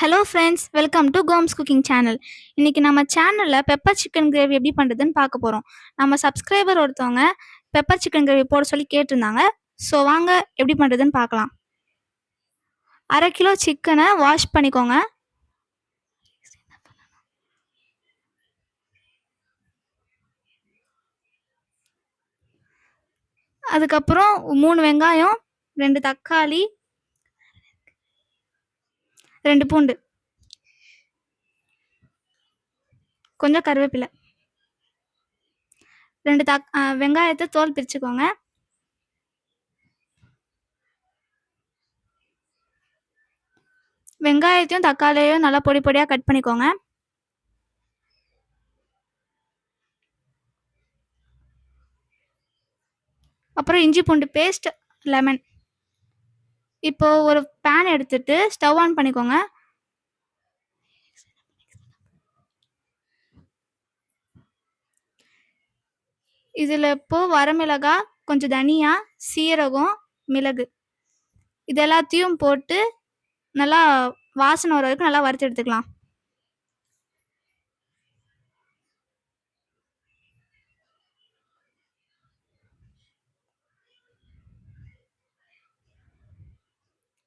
Hello friends welcome to homes cooking channel இன்றைக்கி நம்ம சேனலில் பெப்பர் சிக்கன் கிரேவி எப்படி பண்ணுறதுன்னு பார்க்க போகிறோம் நம்ம சப்ஸ்கிரைபர் ஒருத்தவங்க பெப்பர் சிக்கன் கிரேவி போட சொல்லி கேட்டிருந்தாங்க. ஸோ வாங்க எப்படி பண்ணுறதுன்னு பார்க்கலாம். அரை கிலோ சிக்கனை வாஷ் பண்ணிக்கோங்க. அதுக்கப்புறம் மூணு வெங்காயம் ரெண்டு தக்காளி ரெண்டு பூண்டு. கொஞ்சம் கருவேப்பிலை. ரெண்டு தக் வெங்காயத்தை தோல் பிரிச்சுக்கோங்க. வெங்காயத்தையும் தக்காளியையும் நல்லா பொடி பொடியாக கட் பண்ணிக்கோங்க. அப்புறம் இஞ்சி பூண்டு பேஸ்ட் லெமன். இப்போ ஒரு பேன் எடுத்துட்டு ஸ்டவ் ஆன் பண்ணிக்கோங்க. இதில் இப்போ வரமிளகாய் கொஞ்சம் தனியா சீரகம் மிளகு. இது எல்லாத்தையும் போட்டு நல்லா வாசனை வர வரைக்கும் நல்லா வறுத்து எடுத்துக்கலாம்.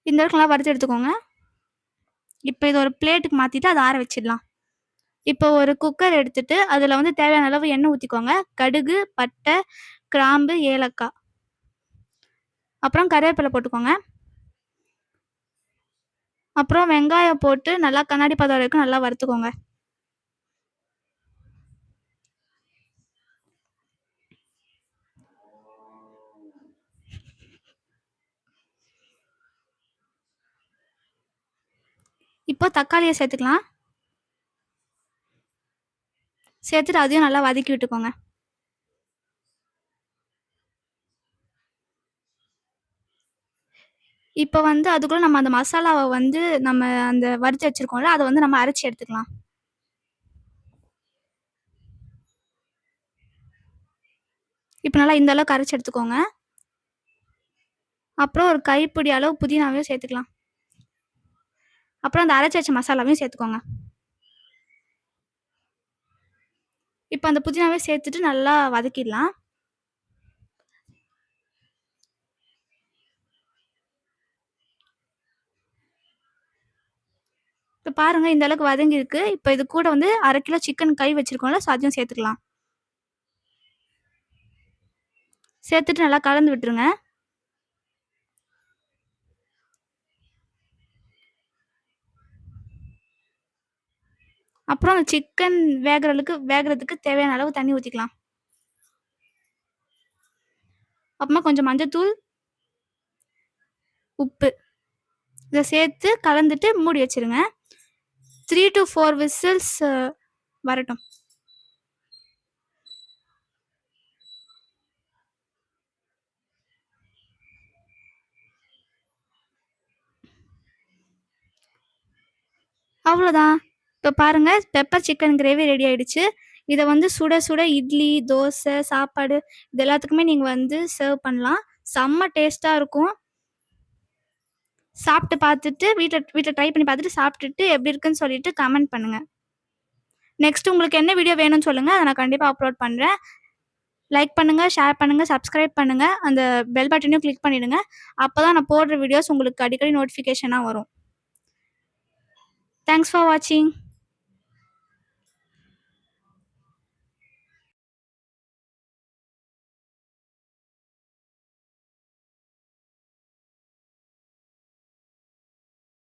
இந்த அளவுக்கு நல்லா வறுத்து எடுத்துக்கோங்க. இப்போ இது ஒரு பிளேட்டுக்கு மாற்றிட்டு அதை ஆற வச்சிடலாம். இப்போ ஒரு குக்கர் எடுத்துட்டு அதில் வந்து தேவையான அளவு எண்ணெய் ஊற்றிக்கோங்க கடுகு பட்டை கிராம்பு ஏலக்காய். அப்புறம் கருவேப்பிலை போட்டுக்கோங்க. அப்புறம் வெங்காயம் போட்டு நல்லா கண்ணாடி பதம் வரைக்கும் நல்லா வறுத்துக்கோங்க. இப்போ தக்காளியை சேர்த்துக்கலாம். சேர்த்துட்டு அதையும் நல்லா வதக்கி விட்டுக்கோங்க. இப்போ வந்து அதுக்குள்ள நம்ம அந்த மசாலாவை வந்து நம்ம அந்த வறுத்து வச்சிருக்கோம்ல அதை வந்து நம்ம அரைச்சி எடுத்துக்கலாம். இப்போ நல்லா இந்த அளவுக்கு அரைச்சி எடுத்துக்கோங்க. அப்புறம் ஒரு கைப்பிடி அளவு புதினாவையும் சேர்த்துக்கலாம். அப்புறம் அந்த அரைச்சி வச்ச மசாலாவையும் சேர்த்துக்கோங்க. இப்போ அந்த புதினாவே சேர்த்துட்டு நல்லா வதக்கிடலாம். இப்போ பாருங்க இந்த அளவுக்கு வதங்கியிருக்கு. இப்போ இது கூட வந்து அரை கிலோ சிக்கன் கை வச்சிருக்கோம்ல ஸோ அதையும் சேர்த்துக்கலாம். சேர்த்துட்டு நல்லா கலந்து விட்டுருங்க. அப்புறம் அந்த சிக்கன் வேகிறதுக்கு வேகிறதுக்கு தேவையான அளவு தண்ணி ஊற்றிக்கலாம் அப்புறமா கொஞ்சம் மஞ்சத்தூள் உப்பு. இதை சேர்த்து கலந்துட்டு மூடி வச்சிருங்க. த்ரீ டு ஃபோர் விசில்ஸ் வரட்டும். அவ்வளோதான் இப்போ பாருங்கள் பெப்பர் சிக்கன் கிரேவி ரெடி ஆகிடுச்சு இதை வந்து சுட சுட இட்லி தோசை சாப்பாடு இது எல்லாத்துக்குமே நீங்கள் வந்து சர்வ் பண்ணலாம். செம்ம டேஸ்ட்டாக இருக்கும். சாப்பிட்டு பார்த்துட்டு வீட்டில் வீட்டில் ட்ரை பண்ணி பார்த்துட்டு சாப்பிட்டுட்டு எப்படி இருக்குன்னு சொல்லிட்டு கமெண்ட் பண்ணுங்கள் நெக்ஸ்ட் உங்களுக்கு என்ன வீடியோ வேணும்னு சொல்லுங்கள் அதை நான் கண்டிப்பாக அப்லோட் பண்ணுறேன் லைக் பண்ணுங்கள் ஷேர் பண்ணுங்கள் சப்ஸ்கிரைப் பண்ணுங்கள் அந்த பெல் பட்டனையும் கிளிக் பண்ணிவிடுங்க அப்போ தான் நான் போடுற வீடியோஸ் உங்களுக்கு அடிக்கடி நோட்டிஃபிகேஷனாக வரும். தேங்க்ஸ் ஃபார் வாட்சிங்